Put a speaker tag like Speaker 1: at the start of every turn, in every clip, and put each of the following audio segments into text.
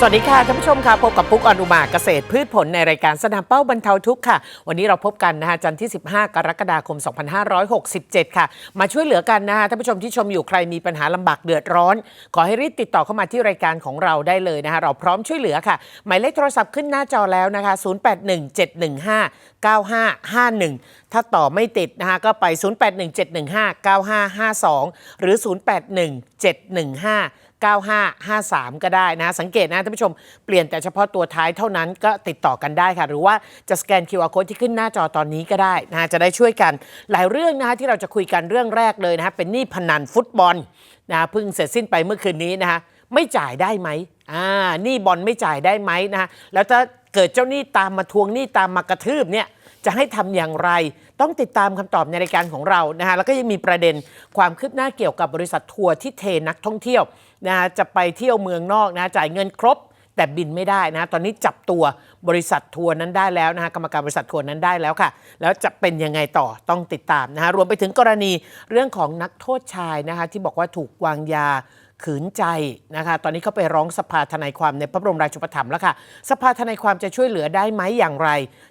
Speaker 1: สวัสดีค่ะท่านผู้ชมค่ะพบกับปุ๊กอนุมาเกษตรพืชผลในรายการสนามเป้าบรรเทาทุกข์ค่ะ วันนี้เราพบกันนะคะจันทร์ที่ 15 กรกฎาคม 2567 ค่ะ มาช่วยเหลือกันนะคะท่านผู้ชมที่ชมอยู่ใครมีปัญหาลำบากเดือดร้อน ขอให้รีบติดต่อเข้ามาที่รายการของเราได้เลยนะคะเราพร้อมช่วยเหลือค่ะ หมายเลขโทรศัพท์ขึ้นหน้าจอแล้วนะคะ 0817159551 ถ้าต่อไม่ติดนะคะก็ไป 0817159552 หรือ 081715 9553 ก็ได้นะสังเกตนะท่านผู้ชมเปลี่ยนแต่เฉพาะตัวท้ายเท่านั้นก็ติดต่อกันได้ค่ะ หรือว่าจะสแกน QR code ที่ขึ้นหน้าจอตอนนี้ก็ได้นะจะได้ช่วยกันหลายเรื่องนะคะที่เราจะคุยกันเรื่องแรกเลยนะคะเป็นหนี้พนันฟุตบอลนะเพิ่งเสร็จสิ้นไปเมื่อคืนนี้นะคะไม่จ่ายได้ไหมอ่าหนี้บอลไม่จ่ายได้ไหมนะคะแล้วถ้าเกิดเจ้าหนี้ตามมาทวงหนี้ตามมากระทืบเนี่ยจะให้ทำอย่างไร ต้องติดตามคำตอบในรายการของเรานะคะแล้วก็ยังมีประเด็นความคืบหน้าเกี่ยวกับบริษัททัวร์ที่เทนักท่องเที่ยว นะจะไปเที่ยวเมืองนอกนะจ่ายเงินครบแต่บินไม่ได้นะ ตอนนี้จับตัวบริษัททัวร์นั้นได้แล้วนะคะกรรมการบริษัททัวร์นั้นได้แล้วค่ะ แล้วจะเป็นยังไงต่อต้องติดตามนะฮะรวมไปถึงกรณีเรื่องของนักโทษชายนะคะที่บอกว่าถูกวางยา ขืนใจนะคะ ตอนนี้เขาไปร้องสภาทนายความในพระบรมราชูปถัมภ์แล้วค่ะ สภาทนายความจะช่วยเหลือได้ไหมอย่างไร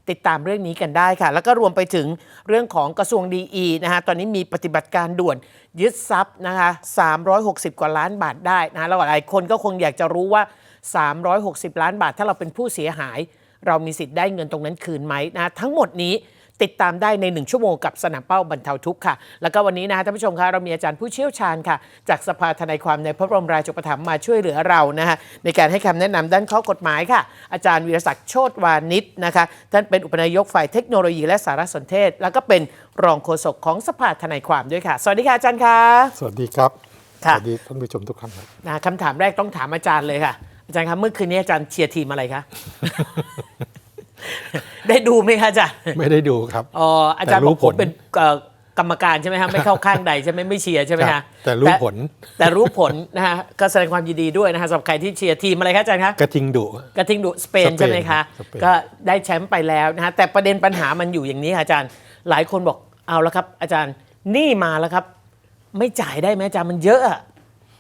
Speaker 1: ติดตามเรื่องนี้กันได้ค่ะ แล้วก็รวมไปถึงเรื่องของกระทรวงดีนะคะตอนนี้มีปฏิบัติการด่วนยึดทรัพย์นะคะ360 กว่าล้านบาทได้นะคะแล้วหลายคนก็คงอยากจะรู้ว่า 360 ล้านบาท ถ้าเราเป็นผู้เสียหาย เรามีสิทธิ์ได้เงินตรงนั้นคืนไหมนะทั้งหมดนี้ ติดตามได้ใน 1 ชั่วโมงกับสนามเป้าบรรเทาทุกข์ค่ะ แล้วก็วันนี้นะคะท่านผู้ชมคะเรามีอาจารย์ผู้เชี่ยวชาญค่ะ จากสภาทนายความในพระบรมราชูปถัมภ์มาช่วยเหลือเรานะคะในการให้คำแนะนำด้านข้อกฎหมายค่ะ อาจารย์วีรศักดิ์โชตวานิชนะคะท่านเป็นอุปนายกฝ่ายเทคโนโลยีและสารสนเทศ แล้วก็เป็นรองโฆษกของสภาทนายความด้วยค่ะ สวัสดีค่ะอาจารย์ค่ะ
Speaker 2: สวัสดีครับ
Speaker 1: ค่ะ
Speaker 2: สวัสดีท่านผู้ชมทุกท่านครับ
Speaker 1: นะคำถามแรกต้องถามอาจารย์เลยค่ะ อาจารย์ครับเมื่อคืนนี้อาจารย์เชียร์ทีมอะไรคะ ได้ดูไหมคะอาจารย์
Speaker 2: ไม่ได้ดูครับ
Speaker 1: อ๋ออาจารย์
Speaker 2: แต่รู้
Speaker 1: บอกผม
Speaker 2: ผล
Speaker 1: เป็นเอ่อกรรมการใช่ไหมฮะไม่เข้าข้างใดใช่ไหมไม่เชียร์ใช่ไหม
Speaker 2: ครั
Speaker 1: ฮะ
Speaker 2: บแต่รู้ผล
Speaker 1: แต่รู้ผลนะฮะก็แสดงความยินดีด้วยนะฮะสำหรับใครที่เชียร์ทีมอะไรครับอาจารย์คะ
Speaker 2: กระทิงดุ
Speaker 1: กระทิงดุสเปน
Speaker 2: สเปน
Speaker 1: ใช่ไหมคะ
Speaker 2: สเปน
Speaker 1: ก็ได้แชมป์ไปแล้วนะฮะแต่ประเด็นปัญหามันอยู่อย่างนี้ค่ะอาจารย์ หลายคนบอกเอาแล้วครับ อาจารย์หนี้มาแล้วครับ ไม่จ่ายได้ไหมอาจารย์มันเยอะอะ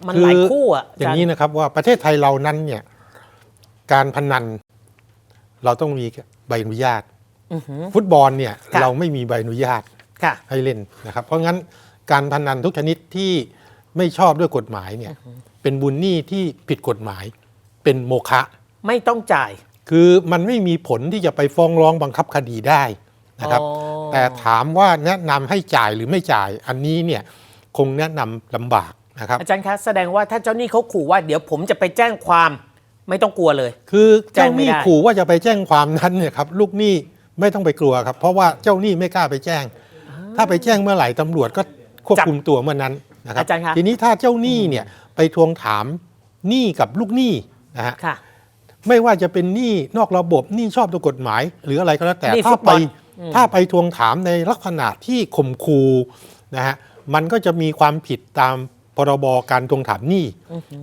Speaker 1: มันหลายคู่อะ
Speaker 2: อ
Speaker 1: อาจา
Speaker 2: ย่ารง
Speaker 1: ย์
Speaker 2: นี้นะครับว่าประเทศไทยเรานั้นเนี่ยการพนัน เราต้องมีใบอนุญาต
Speaker 1: อือหือ
Speaker 2: ฟุตบอลเนี่ย
Speaker 1: ค่ะ
Speaker 2: เราไม่มีใบอนุญาต
Speaker 1: ค่ะ
Speaker 2: ให้เล่นนะครับ เพราะงั้นการพนันทุกชนิดที่ไม่ชอบด้วยกฎหมายเนี่ยเป็นบุญหนี้ที่ผิดกฎหมาย เป็นโมฆะ
Speaker 1: ไม่ต้องจ่าย
Speaker 2: คือมันไม่มีผลที่จะไปฟ้องร้องบังคับคดีได้นะครับ
Speaker 1: อ๋อ
Speaker 2: แต่ถามว่าแนะนำให้จ่ายหรือไม่จ่ายอันนี้เนี่ยคงแนะนำลำบากนะครับ
Speaker 1: อาจารย์คะแสดงว่าถ้าเจ้าหนี้เขาขู่ว่าเดี๋ยวผมจะไปแจ้งความ ไม่ต้องกลัวเลย
Speaker 2: คือ
Speaker 1: แจ้
Speaker 2: เจ้างห
Speaker 1: ไม่
Speaker 2: นี้
Speaker 1: ได้
Speaker 2: ขู่ว่าจะไปแจ้งความนั้นเนี่ยครับลูกหนี้ไม่ต้องไปกลัวครับ เพราะว่าเจ้าหนี้ไม่กล้าไปแจ้ง ถ้าไปแจ้งเมื่อไหร่ตำรวจก็ควบคุมตัวเมื่อนั้นนะครับ
Speaker 1: อาจารย์คะ
Speaker 2: ทีนี้ถ้าเจ้าหนี้เนี่ยไปทวงถามหนี้กับลูกหนี้นะฮะ
Speaker 1: ค่ะ
Speaker 2: ไม่ว่าจะเป็นหนี้นอกระบบหนี้ชอบตัวกฎหมาย หรืออะไรก็แล้วแต่
Speaker 1: หนี้
Speaker 2: ถ้า
Speaker 1: ฟุตบ
Speaker 2: ไป
Speaker 1: อลอืม
Speaker 2: ถ้าไปทวงถามในลักษณะที่ข่มคูนะฮะมันก็จะมีความผิดตาม พรบการทวงถามหนี้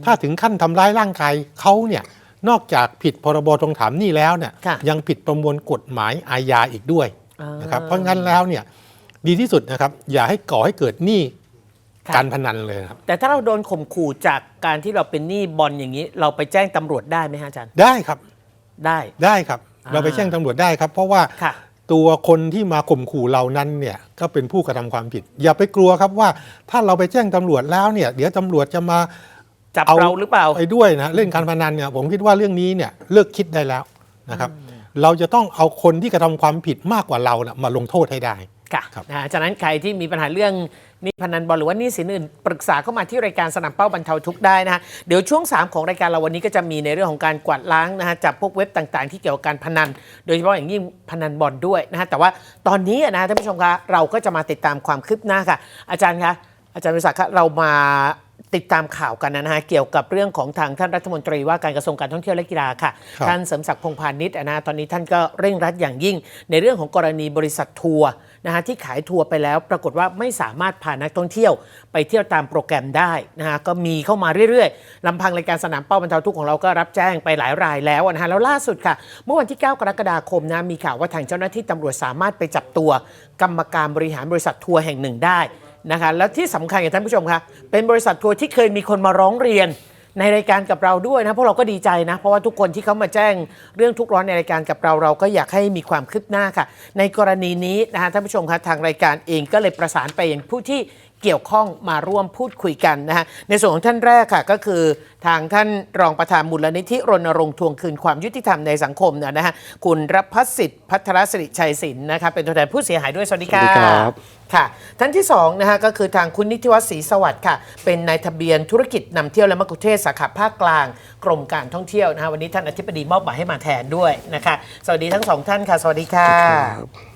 Speaker 2: ถ้าถึงขั้นทำร้ายร่างกายเขาเนี่ยนอกจากผิดพรบทวงถามหนี้แล้วเนี่ย
Speaker 1: ค่ะ
Speaker 2: ยังผิดประมวลกฎหมายอาญาอีกด้วย
Speaker 1: อ่าน
Speaker 2: นะครับเพราะงั้นแล้วเนี่ยดีที่สุดนะครับ อย่าให้ก่อให้เกิดหนี้
Speaker 1: ค่ะ
Speaker 2: การพนันเลยครับ
Speaker 1: แต่ถ้าเราโดนข่มขู่จากการที่เราเป็นหนี้บอลอย่างนี้ เราไปแจ้งตำรวจได้ไหมฮะอาจารย์
Speaker 2: ได้ครับ
Speaker 1: ได้
Speaker 2: ได้ครับ
Speaker 1: อ่า
Speaker 2: เราไปแจ้งตำรวจได้ครับ เพราะว่า
Speaker 1: ค่ะ
Speaker 2: ตัวคนที่มาข่มขู่เรานั้นเนี่ยก็เป็นผู้กระทำความผิด อย่าไปกลัวครับว่าถ้าเราไปแจ้งตำรวจแล้วเนี่ย เดี๋ยวตำรวจจะมา
Speaker 1: จับ
Speaker 2: เอา
Speaker 1: เราหรือเปล่า
Speaker 2: ไปด้วยนะเล่นการพนันเนี่ยผมคิดว่าเรื่องนี้เนี่ยเลิกคิดได้แล้วนะครับ เราจะต้องเอาคนที่กระทำความผิดมากกว่าเรานะมาลงโทษให้ได้
Speaker 1: ค่ะ
Speaker 2: ครับ
Speaker 1: นะฮะฉะนั้นใครที่มีปัญหาเรื่องห นี่พนันบอลหรือว่านี่สินอื่นปรึกษาเข้ามาที่รายการสนามเป้าบรรเทาทุกข์ได้นะฮะเดี๋ยวช่วง 3 ของรายการเราวันนี้ก็จะมีในเรื่องของการกวาดล้างนะฮะจับพวกเว็บต่างๆ ที่เกี่ยวกับการพนัน โดยเฉพาะอย่างยิ่งพนันบอลด้วยนะฮะแต่ว่าตอนนี้นะฮะท่านผู้ชมคะเราก็จะมาติดตามความคืบหน้าค่ะ อาจารย์คะอาจารย์วิศักดิ์คะเรามา ติดตามข่าวกันนะฮะเกี่ยวกับเรื่องของทางท่านรัฐมนตรีว่าการกระทรวงการท่องเที่ยวและกีฬาค่ะ
Speaker 2: ครับ
Speaker 1: ท่านเสริมศักดิ์พงษ์พาณิชย์นะฮะตอนนี้ท่านก็เร่งรัดอย่างยิ่ง ในเรื่องของกรณีบริษัททัวร์นะฮะที่ขายทัวร์ไปแล้ว ปรากฏว่าไม่สามารถพานักท่องเที่ยว ไปเที่ยวตามโปรแกรมได้นะฮะก็มีเข้ามาเรื่อยๆลำพังรายการสนามเป้าบรรเทาทุกข์ของเราก็รับแจ้งไปหลายรายแล้วนะฮะแล้วล่าสุดค่ะ เมื่อวันที่ 9 กรกฎาคมนะมีข่าวว่าทางเจ้าหน้าที่ตำรวจสามารถไปจับตัว กรรมการบริหารบริษัททัวร์แห่งหนึ่งได้ นะคะแล้วที่สำคัญอย่างท่านผู้ชมคะเป็นบริษัททัวร์ที่เคยมีคนมาร้องเรียนในรายการกับเราด้วยนะพวกเราก็ดีใจนะ เพราะว่าทุกคนที่เขามาแจ้งเรื่องทุกร้อนในรายการกับเราเราก็อยากให้มีความคืบหน้าค่ะ ในกรณีนี้นะคะท่านผู้ชมคะทางรายการเองก็เลยประสานไปยังผู้ที่ เกี่ยวข้องมาร่วมพูดคุยกันนะฮะในส่วนของท่านแรกค่ะก็คือทางท่านรองประธานมูลนิธิรณรงค์ทวงคืนความยุติธรรมในสังคมเนี่ยนะฮะคุณรพัฒสิทธิ์พัทรสิริชัยศิลป์นะคะเป็นตัวแทนผู้เสียหายด้วยสวัสดีค่ะ
Speaker 3: สวัสดีครับ
Speaker 1: ค่ะท่านที่2นะคะก็คือทางคุณนิติวัฒน์ศรีสวัสดิ์ค่ะ เป็นนายทะเบียนธุรกิจนำเที่ยวและมักคุเทศสาขาภาคกลาง กรมการท่องเที่ยวนะคะวันนี้ท่านอธิบดีมอบหมายให้มาแทนด้วยนะคะ สวัสดีทั้งสองท่านค่ะ สวัสดีค่ะ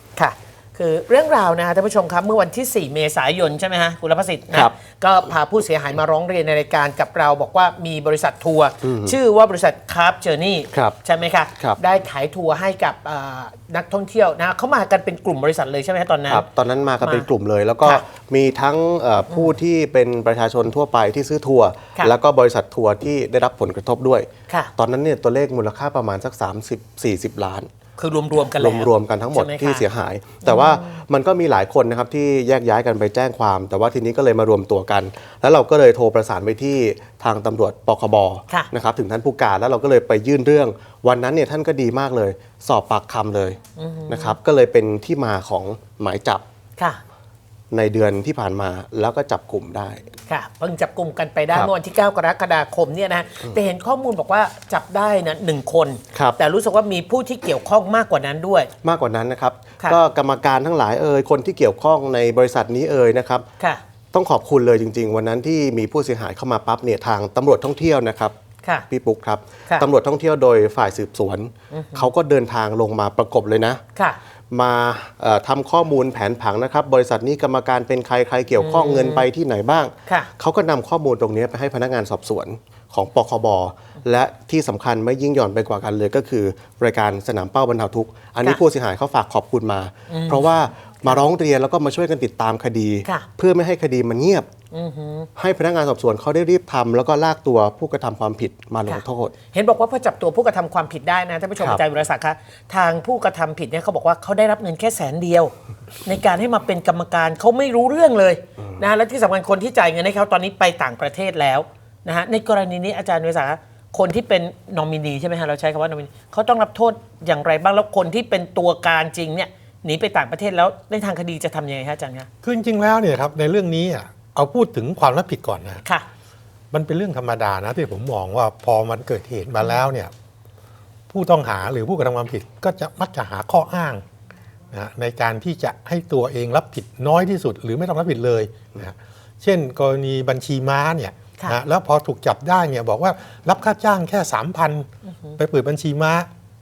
Speaker 1: ค่ะคือเรื่องราวนะคะท่านผู้ชมครับเมื่อวันที่ 4 เมษายนใช่ไหมฮะคุณรพสิทธิ์นะครับก็พาผู้เสียหายมาร้องเรียนในรายการกับเราบอกว่ามีบริษัททัวร์ชื่อว่าบริษัทคาร์บเจอร์นี่
Speaker 3: ครับ
Speaker 1: ใช่ไหมคะ
Speaker 3: ครับ
Speaker 1: ได้ขายทัวร์ให้กับเอ่อนักท่องเที่ยวนะเขามากันเป็นกลุ่มบริษัทเลยใช่ไหมฮะตอนนั้น
Speaker 3: ครับตอนนั้นมากัน
Speaker 1: มา
Speaker 3: เป็นกลุ่มเลย แล้วก็
Speaker 1: ค่ะ
Speaker 3: มีทั้งเอ่อผู้ที่เป็นประชาชนทั่วไปที่ซื้อทัวร์
Speaker 1: ค่ะ
Speaker 3: แล้วก็บริษัททัวร์ที่ได้รับผลกระทบด้วย
Speaker 1: ค่ะ
Speaker 3: ตอนนั้นเนี่ยตัวเลขมูลค่าประมาณสัก 30 40 ล้าน
Speaker 1: คือรวมๆกันแล้ว
Speaker 3: รวมๆกันทั้งหมด
Speaker 1: ใช่ไคะ
Speaker 3: ที่เสียหาย แต่ว่ามันก็มีหลายคนนะครับที่แยกย้ายกันไปแจ้งความ แต่ว่าทีนี้ก็เลยมารวมตัวกัน แล้วเราก็เลยโทรประสานไปที่ทางตำรวจปคบ
Speaker 1: ค่ะ
Speaker 3: นะครับถึงท่านผู้การแล้วเราก็เลยไปยื่นเรื่อง วันนั้นเนี่ยท่านก็ดีมากเลย สอบปากคำเลยนะครับก็เลยเป็นที่มาของหมายจับ
Speaker 1: ค่ะ
Speaker 3: ในเดือนที่ผ่านมาแล้วก็จับกลุ่มได้
Speaker 1: ค่ะเพิ่งจับกลุ่มกันไปได้
Speaker 3: ครับ
Speaker 1: เมื่อวันที่ 9 กรกฎาคมเนี่ยนะแต่เห็นข้อมูลบอกว่าจับได้นะหนึ่งคน
Speaker 3: ครับ
Speaker 1: แต่รู้สึกว่ามีผู้ที่เกี่ยวข้องมากกว่านั้นด้วย
Speaker 3: มากกว่านั้นนะครับ
Speaker 1: ค่ะ
Speaker 3: ก็กรรมการทั้งหลายเอ่ยคนที่เกี่ยวข้องในบริษัทนี้เอ่ยนะครับ
Speaker 1: ค่ะ
Speaker 3: ต้องขอบคุณเลยจริง ๆ วันนั้นที่มีผู้เสียหายเข้ามาปั๊บเนี่ยทางตำรวจท่องเที่ยวนะครับ
Speaker 1: ค่ะ
Speaker 3: พี่ปุ๊กครับ
Speaker 1: ค่ะ
Speaker 3: ตำรวจท่องเที่ยวโดยฝ่ายสืบสวนเขาก็เดินทางลงมาประกบเลยนะ
Speaker 1: ค่ะ
Speaker 3: มาเอ่อทำข้อมูลแผนผังนะครับ บริษัทนี้กรรมการเป็นใครใครเกี่ยวข้องเงินไปที่ไหนบ้าง
Speaker 1: ค่ะ
Speaker 3: เขาก็นำข้อมูลตรงนี้ไปให้พนักงานสอบสวนของปคบและที่สำคัญไม่ยิ่งหย่อนไปกว่ากันเลยก็คือ รายการสนามเป้าบรรเทาทุกข์ อันนี้
Speaker 1: ค่ะ
Speaker 3: ผู้เสียหายเขาฝากขอบคุณมา เพราะว่า มาร้องเรียนแล้วก็มาช่วยกันติดตามคดี
Speaker 1: ค่ะ
Speaker 3: เพื่อไม่ให้คดีมันเงียบให้พนักงานสอบสวนเขาได้รีบทำแล้วก็ลากตัวผู้กระทำความผิดมาลงโทษ
Speaker 1: เห็นบอกว่าพอจับตัวผู้กระทำความผิดได้นะท่านผู้ชม
Speaker 3: ครับ
Speaker 1: อาจารย์วิรศักดิ์คะทางผู้กระทำผิดเนี่ยเขาบอกว่าเขาได้รับเงินแค่แสนเดียว ในการให้มาเป็นกรรมการเขาไม่รู้เรื่องเลยนะและที่สำคัญคนที่จ่ายเงินให้เขาตอนนี้ไปต่างประเทศแล้วนะฮะในกรณีนี้อาจารย์วิรศักดิ์คะคนที่เป็นนอมินีใช่ไหมฮะเราใช้คำว่านอมินีเขาต้องรับโทษอย่างไรบ้างแล้วคนที่เป็นตัวการจริงเนี่ย หนีไปต่างประเทศแล้วในทางคดีจะทำยังไงฮะอาจารย์คะ
Speaker 2: คือจริงๆแล้วเนี่ยครับในเรื่องนี้อะเอาพูดถึงความรับผิดก่อนนะ
Speaker 1: ค่ะ
Speaker 2: มันเป็นเรื่องธรรมดานะที่ผมมองว่าพอมันเกิดเหตุมาแล้วเนี่ยผู้ต้องหาหรือผู้กระทำความผิดก็จะมักจะหาข้ออ้างนะฮะในการที่จะให้ตัวเองรับผิดน้อยที่สุด หรือไม่ต้องรับผิดเลยนะฮะเช่น กรณีบัญชีม้าเนี่ย
Speaker 1: ค่ะ
Speaker 2: นะแล้วพอถูกจับได้เนี่ยบอกว่ารับค่าจ้างแค่สามพันไปเปิดบัญชีม้า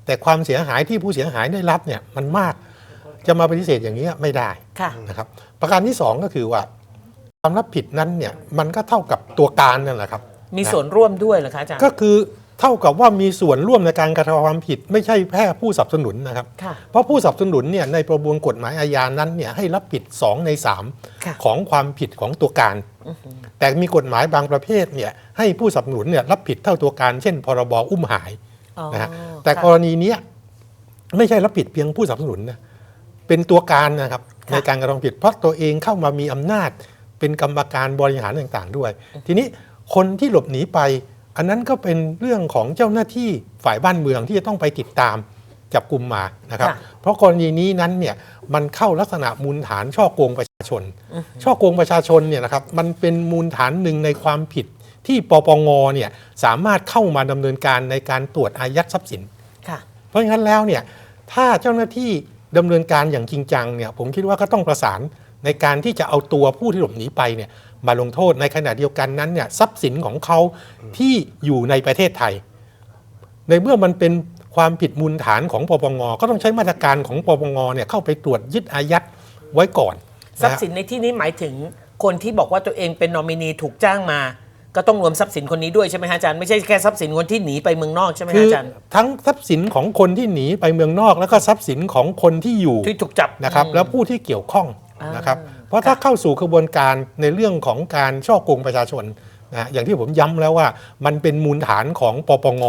Speaker 2: แต่ความเสียหายที่ผู้เสียหายได้รับเนี่ยมันมาก จะมาปฏิเสธอย่างนี้ยไม่ได้
Speaker 1: ค่ะ
Speaker 2: นะครับประการที่สองก็คือว่าความรับผิดนั้นเนี่ยมันก็เท่ากับตัวการนั่นแหละครับ
Speaker 1: มีส่วนร่วมด้วยเหรอคะอาจารย์
Speaker 2: ก็คือเท่ากับว่ามีส่วนร่วมในการกระทำความผิด ไม่ใช่แค่ผู้สนับสนุนนะครับ
Speaker 1: ค่ะ
Speaker 2: เพราะผู้สนับสนุนเนี่ยในประมวลกฎหมายอาญานั้นเนี่ยให้รับผิด 2 ใน
Speaker 1: ค่ะ
Speaker 2: 3 ของความผิดของตัวการ แต่มีกฎหมายบางประเภทเนี่ยให้ผู้สนับสนุนเนี่ยรับผิดเท่าตัวการ เช่น พรบอุ้มหาย
Speaker 1: อ๋อ
Speaker 2: นะฮะแต่
Speaker 1: ค่ะ
Speaker 2: กรณีเนี้ยไม่ใช่รับผิดเพียงผู้สนับสนุนนะ เป็นตัวการนะครับ
Speaker 1: ค่ะ
Speaker 2: ในการกระทำผิด เพราะตัวเองเข้ามามีอำนาจ เป็นกรรมการบริหารต่างๆ ด้วย ทีนี้คนที่หลบหนีไป อันนั้นก็เป็นเรื่องของเจ้าหน้าที่ฝ่ายบ้านเมืองที่จะต้องไปติดตามจับกลุ่มมานะครับ
Speaker 1: ค่ะ
Speaker 2: เพราะกรณีนี้นั้นเนี่ยมันเข้าลักษณะมูลฐานช่อโกงประชาชน ช่อโกงประชาชนเนี่ยนะครับมันเป็นมูลฐานหนึ่งในความผิดที่ปปงเนี่ยสามารถเข้ามาดำเนินการในการตรวจอายัดทรัพย์สิน
Speaker 1: ค่ะ
Speaker 2: เพราะฉะนั้นแล้วเนี่ยถ้าเจ้าหน้าที่ ดำเนินการอย่างจริงจังเนี่ยผมคิดว่าก็ต้องประสานในการที่จะเอาตัวผู้ที่หลบหนีไปเนี่ยมาลงโทษในขณะเดียวกันนั้นเนี่ยทรัพย์สินของเขาที่อยู่ในประเทศไทย ในเมื่อมันเป็นความผิดมูลฐานของปปงก็ต้องใช้มาตรการของปปงเนี่ยเข้าไปตรวจยึดอายัดไว้ก่อน
Speaker 1: ทรัพ
Speaker 2: นะ
Speaker 1: ย์
Speaker 2: ฮะ
Speaker 1: สินในที่นี้หมายถึงคนที่บอกว่าตัวเองเป็นนอมินีถูกจ้างมา ก็ต้องรวมทรัพย์สินคนนี้ด้วยใช่ไหมฮะอาจารย์ไม่ใช่แค่ทรัพย์สินคนที่หนีไปเมืองนอกใช่ไหม
Speaker 2: คื
Speaker 1: ฮะ
Speaker 2: อ
Speaker 1: อาจารย์
Speaker 2: ทั้งทรัพย์สินของคนที่หนีไปเมืองนอก แล้วก็ทรัพย์สินของคนที่อยู่
Speaker 1: ที่ถูกจับ
Speaker 2: นะครับ
Speaker 1: อืม
Speaker 2: แล้วผู้ที่เกี่ยวข้อง
Speaker 1: อ่าน
Speaker 2: นะครับเพราะถ้าเข้าสู่กระบวนการในเรื่องของการช่อโกงประชาชนนะฮะอย่างที่ผมย้ำแล้วว่ามันเป็นมูลฐานของปปง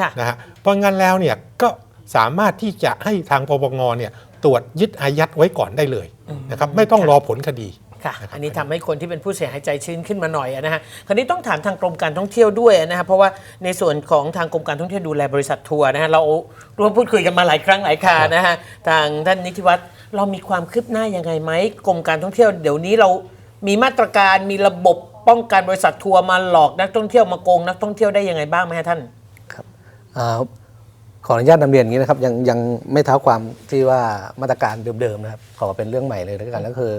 Speaker 1: ค่ะ
Speaker 2: นะฮะเพราะงั้นแล้วเนี่ยก็สามารถที่จะให้ทางปปงเนี่ยตรวจยึดอายัดไว้ก่อนได้เลยนะครับไม่ต้องรอผลคดี
Speaker 1: ค่ะอันนี้ทำให้คนที่เป็นผู้เสียหายใจชื้นขึ้นมาหน่อยนะฮะคราวนี้ต้องถามทางกรมการท่องเที่ยวด้วยนะฮะเพราะว่าในส่วนของทางกรมการท่องเที่ยวดูแลบริษัททัวร์นะฮะเราร่วมพูดคุยกันมาหลายครั้งหลายครานะฮะทางท่านนิติวัฒน์เรามีความคืบหน้ายังไงไหมกรมการท่องเที่ยวเดี๋ยวนี้เรามีมาตรการมีระบบป้องกันบริษัททัวร์มาหลอกนักท่องเที่ยวมาโกงนักท่องเที่ยวได้ยังไงบ้างไหมฮะท่าน
Speaker 4: อ่าขออนุญาตนำเรียนอย่างนี้นะครับยังยังไม่เท้าความที่ว่ามาตรการเดิมๆนะครับขอเป็นเรื่องใหม่เลยแล้วกันก็คือ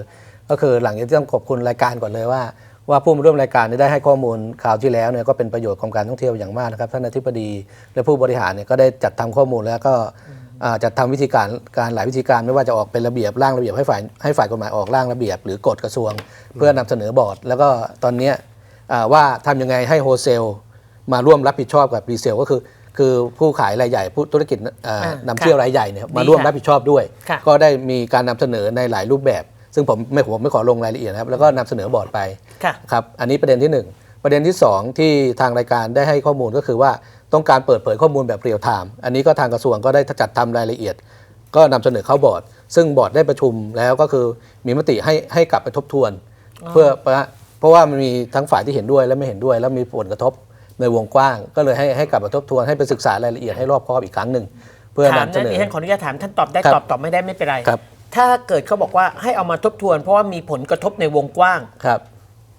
Speaker 4: ก็คือหลังจากที่ต้องขอบคุณรายการก่อนเลยว่า ว่าผู้มาร่วมรายการเนยได้ให้ข้อมูลข่าวที่แล้วเนี่ยก็เป็นประโยชน์ของการท่องเที่ยวอย่างมากนะครับท่านอธิบดีและผู้บริหารเนี่ยก็ได้จัดทำข้อมูลแล้วก็อ่าจัดทำวิธีการการหลายวิธีการไม่ว่าจะออกเป็นระเบียบร่างระเบียบให้ฝ่ายให้ฝ่ายกฎหมายออกร่างระเบียบ หรือกฎกระทรวง เพื่อนำเสนอบอร์ด แล้วก็ตอนเนี้ยอ่าว่าทำยังไงให้โฮเซลมาร่วมรับผิดชอบกับรีเซลก็คือคือผู้ขายรายใหญ่ผู้ธุรกิจเอ่อ
Speaker 1: อ่านำ
Speaker 4: เที่ยวรายใหญ่เนี่ยมาร่วม
Speaker 1: ค่ะ
Speaker 4: รับผิดชอบด้วย
Speaker 1: ค่ะ
Speaker 4: ก็ได้มีการนำเสนอในหลายรูปแบบ ซึ่งผมไม่ผมไม่ขอลงรายละเอียดนะครับ แล้วก็นำเสนอบอร์ดไป
Speaker 1: ค่ะ
Speaker 4: ครับอันนี้ประเด็นที่หนึ่งประเด็นที่สองที่ทางรายการได้ให้ข้อมูลก็คือว่าต้องการเปิดเผยข้อมูลแบบเรียลไทม์อันนี้ก็ทางกระทรวงก็ได้จัดทำรายละเอียด ก็นำเสนอเข้าบอร์ด ซึ่งบอร์ดได้ประชุมแล้วก็คือมีมติให้ให้กลับไปทบทวน เพื่อเพราะว่ามันมีทั้งฝ่ายที่เห็นด้วยและไม่เห็นด้วย แล้วมีผลกระทบในวงกว้าง ก็เลยให้ให้กลับมาทบทวนให้ไปศึกษารายละเอียดให้รอบคอบอีกครั้งหนึ่งเพื่อ
Speaker 1: ถาม
Speaker 4: นำเส
Speaker 1: นะ
Speaker 4: นอ
Speaker 1: ดิฉันขออนุญาตถามท่านตอบได้
Speaker 4: ครับ
Speaker 1: ตอบตอบไม่ได้ไม่เป็นไร
Speaker 4: ครับ
Speaker 1: ถ้าเกิดเขาบอกว่าให้เอามาทบทวน เพราะว่ามีผลกระทบในวงกว้าง
Speaker 4: ครับ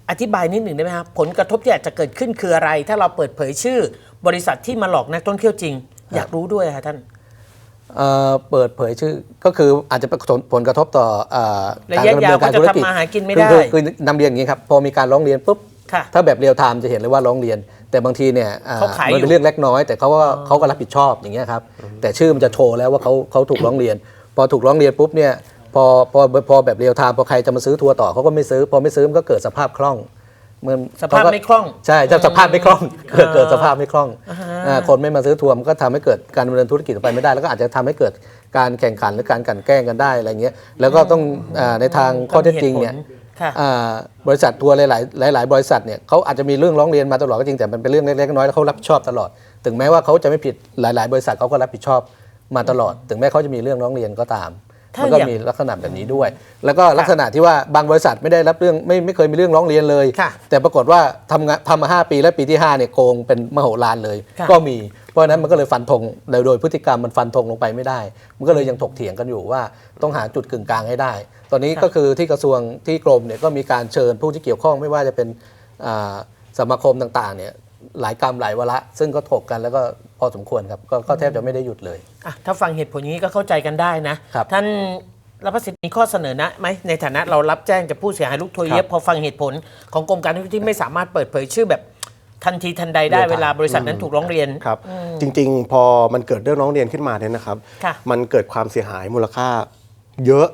Speaker 1: อธิบายนิดหนึ่งได้ไหมครับผลกระทบที่อาจจะเกิดขึ้นคืออะไร ถ้าเราเปิดเผยชื่อบริษัทที่มาหลอกนักท่องเที่ยวจริง อยากรู้ด้วยค่ะท่าน
Speaker 4: เอ่อเปิดเผยชื่อก็คืออาจจะผลผลกระทบต่อเอ่อ
Speaker 1: ระยะ
Speaker 4: กดำ
Speaker 1: ยาว
Speaker 4: เนินการ
Speaker 1: ก็จะ
Speaker 4: ธุรกิจ
Speaker 1: ทำมาหากินไม่
Speaker 4: คือ
Speaker 1: ได้
Speaker 4: คือคือนำเรียนอย่างนี้ครับพอมีการร้องเรียนปุ๊บ
Speaker 1: ค่ะ
Speaker 4: ถ้าแบบเรียลไทม์จะเห็นเลยว่าร้องเรียน แต่บางทีเนี่ยอ่
Speaker 1: เขาขายอยู่
Speaker 4: มันเป็นเรื่องเล็กน้อย แต่เขาก็เขาก็รับผิดชอบอย่างเงี้ยครับแต่ชื่อมันจะโชว์แล้วว่าเขาเขาถูกร้องเรียน พอถูกร้องเรียนปุ๊บเนี่ยพอพอพอแบบเรียลไทม์พอใครจะมาซื้อทัวร์ต่อเขาก็ไม่ซื้อ พอไม่ซื้อมันก็เกิดสภาพคล่องมัน
Speaker 1: สภาพ
Speaker 4: เขก็
Speaker 1: ไม่คล่อง
Speaker 4: ใช่ถ้าสภาพไม่คล่อง เกิดเกิดสภาพไม่คล่อง
Speaker 1: อ่าฮะ
Speaker 4: อ่าคนไม่มาซื้อทัวร์มันก็ทำให้เกิดการดำเนินธุรกิจต่อไปไม่ได้ แล้วก็อาจจะทำให้เกิดการแข่งขันหรือการกลั่นแกล้งกันได้อะไรเงี้ยแล้วก็ต้องอาในทางข้อเท็จจริงเนี่ย
Speaker 1: ค่ะ
Speaker 4: อ่าบริษัททัวร์หลาย ๆ หลาย ๆ บริษัทเนี่ยเขาอาจจะมีเรื่องร้องเรียนมาตลอดก็จริงแต่มันเป็นเรื่องเล็กๆน้อยๆแล้วเขารับผิดชอบตลอด ถึงแม้ว่าเขาจะไม่ผิดหลาย ๆ บริษัทเขาก็รับผิดชอบ มาตลอด ถึงแม้เขาจะมีเรื่องร้องเรียนก็ตาม
Speaker 1: ถ้า
Speaker 4: มันก็
Speaker 1: อย่าง
Speaker 4: มีลักษณะแบบนี้ด้วย แล้วก็ลักษณะที่ว่าบางบริษัทไม่ได้รับเรื่องไม่ไม่เคยมีเรื่องร้องเรียนเลย
Speaker 1: ค่ะ
Speaker 4: แต่ปรากฏว่าทำงานทำมา5ปีและปีที่5เนี่ยโกงเป็นมโหฬารเลย
Speaker 1: ค่ะ
Speaker 4: ก็มี เพราะฉะนั้นมันก็เลยฟันธงโดยโดยพฤติกรรมมันฟันธงลงไปไม่ได้ มันก็เลยยังถกเถียงกันอยู่ว่าต้องหาจุดกึ่งกลางให้ได้ ตอนนี้ก็คือที่กระทรวงที่กรมเนี่ยก็มีการเชิญผู้ที่เกี่ยวข้องไม่ว่าจะเป็นอ่าสมาคมต่างๆเนี่ย หลายกรรมหลายวาระซึ่งก็ถกกันแล้วก็พอสมควรครับก็ก็แทบจะไม่ได้หยุดเลย
Speaker 1: อะถ้าฟังเหตุผลอย่างนี้ก็เข้าใจกันได้นะ
Speaker 4: ครับ
Speaker 1: ท่านรับประสิทธิ์มีข้อเสนอแนะไหมในฐานะเรารับแจ้งจากผู้เสียหายลูกทัวร์
Speaker 4: ครับ
Speaker 1: เย็บพอฟังเหตุผลของกรมการท่องเที่ยวที่ไม่สามารถเปิดเผยชื่อแบบทันทีทันใดได้
Speaker 3: เรียลไทม์
Speaker 1: เวลาบริษัทนั้นถูกร้องเรียน
Speaker 3: ครับจริงๆ พอมันเกิดเรื่องร้องเรียนขึ้นมาเนี่ยนะครับ
Speaker 1: ค่ะ
Speaker 3: มันเกิดความเสียหายมูลค่าเยอะ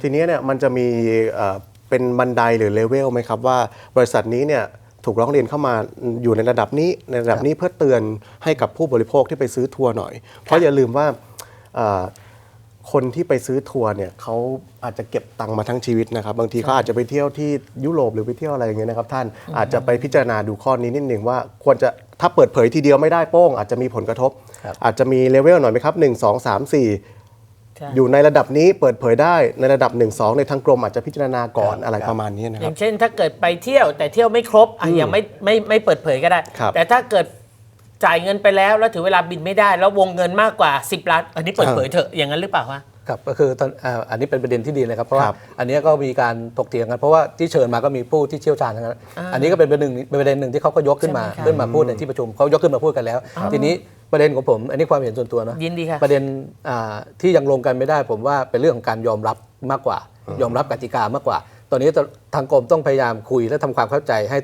Speaker 3: ทีนี้เนี่ยมันจะมีเอ่อเป็นบันไดหรือเลเวลไหมครับว่าบริษัทนี้เนี่ย ถูกร้องเรียนเข้ามาอยู่ในระดับนี้ในระดับนี้เพื่อเตือนให้กับผู้บริโภคที่ไปซื้อทัวร์หน่อย เพราะอย่าลืมว่าเอ่อคนที่ไปซื้อทัวร์เนี่ยเขาอาจจะเก็บตังค์มาทั้งชีวิตนะครับ บางทีเขาอาจจะไปเที่ยวที่ยุโรปหรือไปเที่ยวอะไรอย่างเงี้ยนะครับ ท่านอาจจะไปพิจารณาดูข้อนี้นิดหนึ่งว่าควรจะถ้าเปิดเผยทีเดียวไม่ได้โป้ง อาจจะมีผลกระทบ
Speaker 4: ครับ
Speaker 3: อาจจะมีเลเวลหน่อยไหมครับ 1 2 3 4
Speaker 1: ใช่
Speaker 3: อยู่ในระดับนี้เปิดเผยได้ในระดับ 1 2 ในทางกรมอาจจะพิจารณาก่อนอะไรประมาณนี้นะ
Speaker 1: อ
Speaker 3: ครั
Speaker 1: ย่า
Speaker 3: บ
Speaker 1: งเช่นถ้าเกิดไปเที่ยวแต่เที่ยวไม่ครบอะยังไม่ไม่ไม่เปิดเผยก็ได้
Speaker 3: ครับ
Speaker 1: แต่ถ้าเกิดจ่ายเงินไปแล้วแล้วถือเวลาบินไม่ได้ แล้ววงเงินมากกว่า 10ล้านอันนี้เปิดเผยเถอะอย่างนั้นหรือเปล่าวะ
Speaker 4: ครับก็คือตอนอ่าอันนี้เป็นประเด็นที่ดีเลยครับเพราะว่า
Speaker 3: ครับ
Speaker 4: อันนี้ก็มีการถกเถียงกันเพราะว่าที่เชิญมาก็มีผู้ที่เชี่ยวชาญทั้งนั้นอันนี้ก็เป็นประเด็นหนึ่งเป็นประเด็นหนึ่งที่เขาก็ยกขึ้นมา
Speaker 1: ใช่ไหมคะ
Speaker 4: ขึ้นมาพูดในที่ประชุมเขายกขึ้นมาพูดกันแล้ว ทีนี้ ประเด็นของผม อันนี้ความเห็นส่วนตัวเนอะ
Speaker 1: ยินดีค่ะ
Speaker 4: ประเด็นอ่าที่ยังลงกันไม่ได้ผมว่าเป็นเรื่องของการยอมรับมากกว่า ยอมรับกติกามากกว่า ตอนนี้ทางกรมต้องพยายามคุยและทำความเข้าใจให้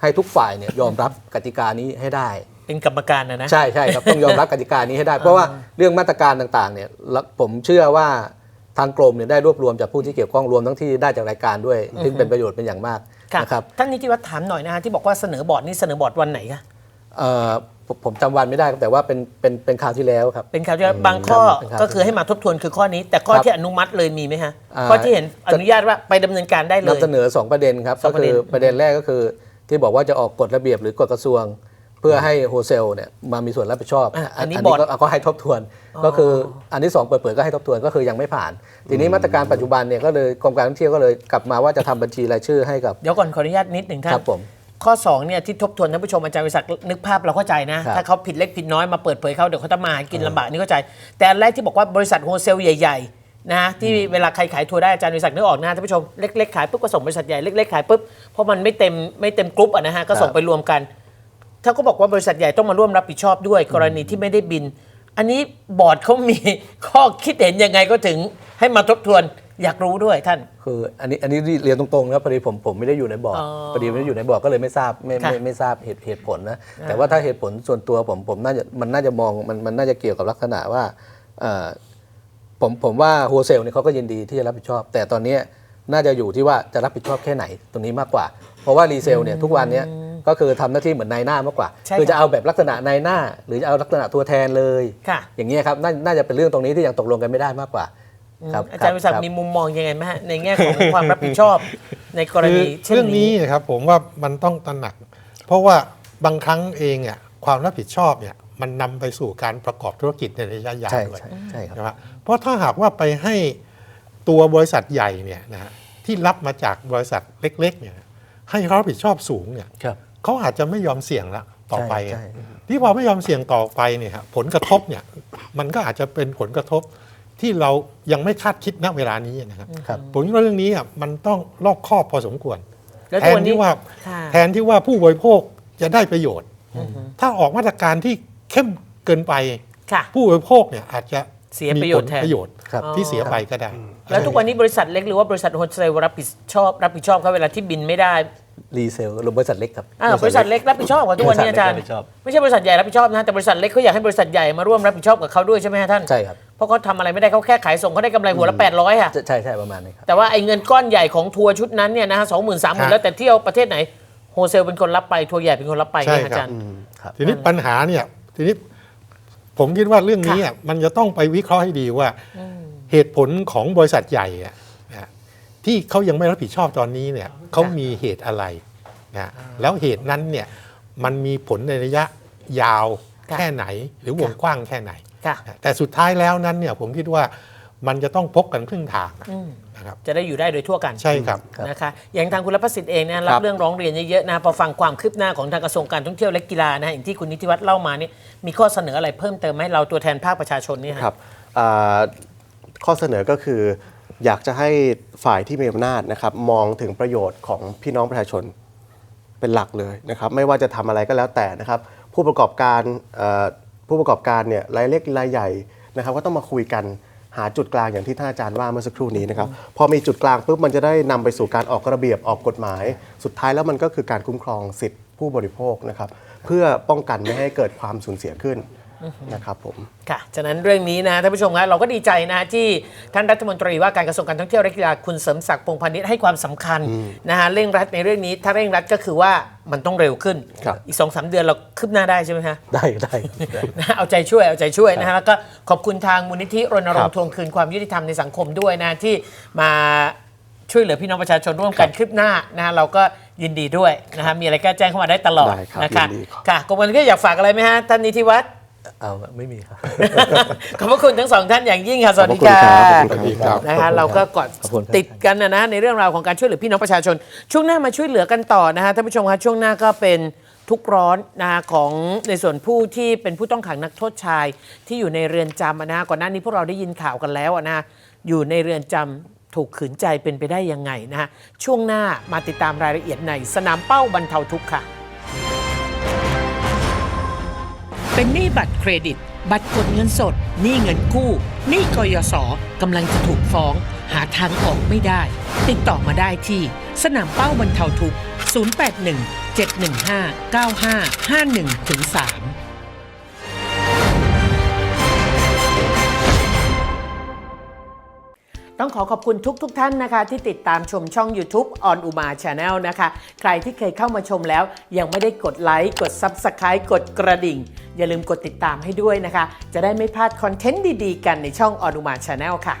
Speaker 4: ให้ทุกฝ่ายเนี่ยยอมรับกติกานี้ให้ได้
Speaker 1: เป็นกรรมการนะนะ
Speaker 4: ใช่ใช่ครับต้องยอมรับกติกานี้ให้ได้ เพราะว่าเรื่องมาตรการต่างๆเนี่ยแล้วผมเชื่อว่าทางกรมเนี่ยได้รวบรวมจากผู้ที่เกี่ยวข้องรวมทั้งที่ได้จากรายการด้วยซึ่งเป็นประโยชน์เป็นอย่างมาก
Speaker 1: ค่ะ
Speaker 4: นะครับ
Speaker 1: ท่านนิติวัฒน์ถามหน่อยนะฮะที่บอกว่าเสนอบอร์ดนี่เสนอบอร์ดวันไหนคะ
Speaker 4: เอ่อ ผมผมจำวันไม่ได้ครับแต่ว่าเป็นเป็นเป็นข่าวที่แล้วครับ
Speaker 1: เป็นข่าวที่ว่าบางข้อ
Speaker 4: เป็นข่าว
Speaker 1: ก็คือให้มาทบทวนคือข้อนี้ แต่ข้อ
Speaker 4: ครับ
Speaker 1: ที่อนุมัติเลยมีไหมฮะ
Speaker 4: อ่า
Speaker 1: ข้อที่เห็นอนุญาตว่าไปดำเนินการได้เลย
Speaker 4: นำเสนอ 2 ประเด็นครับ
Speaker 1: สอ
Speaker 4: ก็
Speaker 1: งประ
Speaker 4: คื
Speaker 1: เด็
Speaker 4: อนประเด็นแรกก็คือ ที่บอกว่าจะออกกฎระเบียบหรือกฎกระทรวง เพื่อให้โฮเซลเนี่ยมามีส่วนรับผิดชอบ
Speaker 1: อะอันนี้
Speaker 4: นี้
Speaker 1: บอร์ด
Speaker 4: ก็ก็ให้ทบทวน ก็คืออันที่สองเปิดเผยก็ให้ทบทวนก็คือยังไม่ผ่าน ทีนี้มาตรการปัจจุบันเนี่ยก็เลยกรมการท่องเที่ยวก็เลยกลับมาว่าจะทำบัญชีรายชื่อให้กับ
Speaker 1: เดี๋ยวก่อนขออนุญาตนิดหนึ่งท่าน
Speaker 4: ครับผม
Speaker 1: ข้อ2เนี่ยที่ทบทวนท่านผู้ชมอาจารย์วิศักดิ์นึกภาพเราเข้าใจนะ
Speaker 4: ครับ
Speaker 1: ถ้าเขาผิดเล็กผิดน้อยมาเปิดเผยเขาเดี๋ยวเขาจะมาหากินลำบากนี่เข้าใจ แต่อันแรกที่บอกว่าบริษัทโฮเซลใหญ่ๆนะที่เวลาใครขายทัวร์ได้อาจารย์วิศักดิ์นึกออกนะท่านผู้ชมเล็กๆขายปุ๊บก็ส่งบริษัทใหญ่เล็กๆขายปุ๊บเพราะมันไม่เต็มไม่เต็มกรุ๊ปอะนะฮะก็ส่งไปรวมกันถ้าก็บอกว่าบริษัทใหญ่ต้องมาร่วมรับผิดชอบด้วย กรณีที่ไม่ได้บิน อันนี้บอร์ดเขามีข้อคิดเห็นยังไงก็ถึงให้มาทบทวน อยากรู้ด้วยท่าน
Speaker 4: คืออันนี้อันนี้เรียนตรงๆนะพอดีผมผมไม่ได้อยู่ในบอร์ด
Speaker 1: อ๋อ
Speaker 4: พอดีไม่ได้อยู่ในบอร์ดก็เลยไม่ทราบไม่
Speaker 1: ค่ะ
Speaker 4: ไม่ไม่ทราบเหตุเหตุผลนะแต่ว่าถ้าเหตุผลส่วนตัวผมผมน่าจะมันน่าจะมองมันมันน่าจะเกี่ยวกับลักษณะว่าเอ่อผมผมว่าโฮเซลเนี่ยเขาก็ยินดีที่จะรับผิดชอบ แต่ตอนเนี้ยน่าจะอยู่ที่ว่าจะรับผิดชอบแค่ไหนตรงนี้มากกว่า เพราะว่ารีเซลเนี่ยทุกวันเนี้ยก็คือทำหน้าที่เหมือนนายหน้ามากกว่า
Speaker 1: ใช่
Speaker 4: คือ
Speaker 1: ค่ะ
Speaker 4: จะเอาแบบลักษณะนายหน้า หรือจะเอาลักษณะตัวแทนเลย
Speaker 1: ค่ะ
Speaker 4: อย่างนี้ยครับนาน่าจะเป็นเรื่องตรงนี้ที่ยังตกลงกันไม่ได้มากกว่า ครับ
Speaker 1: อาจารย์วิศัก
Speaker 4: ค
Speaker 1: ดิ์
Speaker 4: บ
Speaker 1: มีมุมมองยังไงไหมฮะในแง่ของความรับผิดชอบในกร
Speaker 2: คือ
Speaker 1: ณีเช่น
Speaker 2: เรื่องนี้
Speaker 1: นี้
Speaker 2: นะครับผมว่ามันต้องตระหนัก เพราะว่าบางครั้งเองอะความรับผิดชอบเนี่ยมันนำไปสู่การประกอบธุรกิจในระยะยาว
Speaker 4: ใช่
Speaker 2: ด้วย
Speaker 4: ใช่ใช่ครับ
Speaker 2: นะครับเพราะถ้าหากว่าไปให้ตัวบริษัทใหญ่เนี่ยนะฮะที่รับมาจากบริษัทเล็กๆเนี่ยให้เขารับผิดชอบสูงเนี่ย
Speaker 4: ครับ
Speaker 2: เขาอาจจะไม่ยอมเสี่ยงละต่อไป
Speaker 4: ใช่ใช่
Speaker 2: ที่พอไม่ยอมเสี่ยงต่อไปเนี่ยฮะผลกระทบเนี่ยมันก็อาจจะเป็นผลกระทบ ที่เรายังไม่คาดคิดณเวลานี้นะครับ
Speaker 4: ครับ
Speaker 2: ผมคิดว่าเรื่องนี้อะมันต้องรอบคอบพอสมควร
Speaker 1: แล้ว
Speaker 2: แท
Speaker 1: ตัวนนี้
Speaker 2: ที่ว่า
Speaker 1: ค่ะ
Speaker 2: แทนที่ว่าผู้บริโภคจะได้ประโยชน์ ถ้าออกมาตรการที่เข้มเกินไป
Speaker 1: ค่ะ
Speaker 2: ผู้บริโภคเนี่ยอาจจะ
Speaker 1: เสียประโยชน์
Speaker 2: มีผล
Speaker 1: แทน
Speaker 2: ประโยชน์
Speaker 4: ครับ
Speaker 2: ที่เสียไปก็ได้
Speaker 1: แล้วทุกวันนี้บริษัทเล็กหรือว่าบริษัทโฮเซลรับผิดชอบรับผิดชอบเขาเวลาที่บินไม่ได้
Speaker 4: รีเซลหรือบริษัทเล็กครับ
Speaker 1: อ่าบริษัทเล็กรับผิดชอบกับทุกวันนี้อาจารย์
Speaker 4: บริษัทเล็กรับผิดชอบ
Speaker 1: ไม่ใช่บริษัทใหญ่รับผิดชอบนะแต่บริษัทเล็กเขาอยากให้บริษัทใหญ่มาร่วมรับผิดชอบกับเขาด้วยใช่ไหมฮะท่าน
Speaker 4: ใช่ครับ
Speaker 1: เพราะเขาทำอะไรไม่ได้เขาแค่ขายส่งเขาได้กำไรหัวละ 800ค่ะ
Speaker 4: ใช่ใช่ประมาณนี้ครับ
Speaker 1: แต่ว่าไอ้เงินก้อนใหญ่ของทัวร์ชุดนั้นเนี่ยนะฮะสองหมื่นสามหมื่น
Speaker 2: ฮะ
Speaker 1: แล้วแต่เที่ยวประเทศไหนโฮเซลเป็นคนรับไป ทัวร์ใหญ่เป็นคนรับไป
Speaker 2: ใช่
Speaker 1: เนี่ย
Speaker 2: ครับ
Speaker 1: อาจารย์
Speaker 4: ครับ
Speaker 2: ทีนี้ปัญหาเนี่ยทีนี้ผมคิดว่าเรื่องนี้อะมันจะต้องไปวิเคราะห์ให้ดีว่าเหตุผลของบริษัทใหญ่อะนะที่เขายังไม่รับผิดชอบตอนนี้เนี่ยเขามีเหตุอะไรนะแล้วเหตุนั้นเนี่ยมันมีผลในระยะยาว
Speaker 1: ค่ะ
Speaker 2: แค่ไหน หรือวงกว้างแค่ไหน
Speaker 1: ค่ะ
Speaker 2: แต่สุดท้ายแล้วนั้นเนี่ยผมคิดว่ามันจะต้องพบกันครึ่งทางนะครับ
Speaker 1: จะได้อยู่ได้โดยทั่วกัน
Speaker 2: ใช่ครับ
Speaker 1: นะคะ อย่างทางคุณรพสิทธิ์เองนะรับ เรื่องร้องเรียนเยอะๆนะพอฟังความคืบหน้าของทางกระทรวงการท่องเที่ยวและกีฬานะอย่างที่คุณนิติวัฒน์เล่ามานี่มีข้อเสนออะไรเพิ่มเติมไหมเราตัวแทนภาคประชาชนเนี่ยฮะ
Speaker 3: ครับอ่าข้อเสนอก็คืออยากจะให้ฝ่ายที่มีอำนาจนะครับมองถึงประโยชน์ของพี่น้องประชาชนเป็นหลักเลยนะครับ ไม่ว่าจะทำอะไรก็แล้วแต่นะครับ ผู้ประกอบการเอ่อ ผู้ประกอบการเนี่ยรายเล็กรายใหญ่นะครับก็ต้องมาคุยกันหาจุดกลางอย่างที่ท่านอาจารย์ว่าเมื่อสักครู่นี้นะครับพอมีจุดกลางปุ๊บมันจะได้นำไปสู่การออกระเบียบออกกฎหมาย สุดท้ายแล้วมันก็คือการคุ้มครองสิทธิผู้บริโภคนะครับเพื่อป้องกันไม่ให้เกิดความสูญเสียขึ้น นะครับผม
Speaker 1: ค่ะฉะนั้นเรื่องนี้นะท่านผู้ชมครับเราก็ดีใจนะที่ท่านรัฐมนตรีว่าการกระทรวงการท่องเที่ยวและกีฬาคุณเสริมศักดิ์พงษ์พาณิชย์ให้ความสำคัญนะฮะเร่งรัดในเรื่องนี้ ถ้าเร่งรัดก็คือว่ามันต้องเร็วขึ้น
Speaker 3: ครับ
Speaker 1: อีกสองสามเดือนเราคืบหน้าได้ใช่ไหมฮะ
Speaker 4: ได้ได้ได้
Speaker 1: นะเอาใจช่วยเอาใจช่วยนะฮะแล้วก็ขอบคุณทางมูลนิธิรณรง
Speaker 3: ครั
Speaker 1: ค์
Speaker 3: บ
Speaker 1: ทวงคืนความยุติธรรมในสังคมด้วยนะที่มาช่วยเหลือพี่น้องประชาชนร่วมกันคืบหน้านะฮะเราก็ยินดีด้วยนะฮะมีอะไรก็แจ้งเข้ามาได้ตลอด
Speaker 3: ได้ครับ
Speaker 1: นะคะ
Speaker 3: ยินดีครับ
Speaker 1: ค่ะกรมการท่องเที่ยวอยากฝากอะไรไหมฮะท่านนิติวัฒน์
Speaker 4: เอาไม่มีครับ
Speaker 1: ขอบพระคุณทั้งสองท่านอย่างยิ่งค่ะ สวัสดี
Speaker 3: ขอบ
Speaker 1: ค่ะ
Speaker 3: คุณครับ
Speaker 2: สวัสดีครับ
Speaker 1: นะคะเราก็กอด
Speaker 4: ขอบคุณครับ
Speaker 1: ติดกันนะนะในเรื่องราวของการช่วยเหลือพี่น้องประชาชน ช่วงหน้ามาช่วยเหลือกันต่อนะฮะท่านผู้ชมคะช่วงหน้าก็เป็นทุกข์ร้อนนะของในส่วนผู้ที่เป็นผู้ต้องขังนักโทษชายที่อยู่ในเรือนจำอะนะก่อนหน้านี้พวกเราได้ยินข่าวกันแล้วอะนะอยู่ในเรือนจำถูกขืนใจเป็นไปได้ยังไงนะฮะช่วงหน้ามาติดตามรายละเอียดในสนามเป้าบรรเทาทุกข์ค่ะ เป็นหนี้บัตรเครดิต บัตรกดเงินสด หนี้เงินกู้ หนี้กยศกำลังจะถูกฟ้อง หาทางออกไม่ได้ ติดต่อมาได้ที่ สนามเป้าบรรเทาทุกข์ 081 715 9551ถึง3 ต้องขอขอบคุณทุกทกๆท่านนะคะ ที่ติดตามชมช่อง YouTube on Uma Channel นะคะ ใครที่เคยเข้ามาชมแล้ว ยังไม่ได้กดไลค์กด Subscribe กดกระดิ่ง อย่าลืมกดติดตามให้ด้วยนะคะ จะได้ไม่พลาดคอนเทนต์ดีๆ กันในช่อง on Uma Channel ค่ะ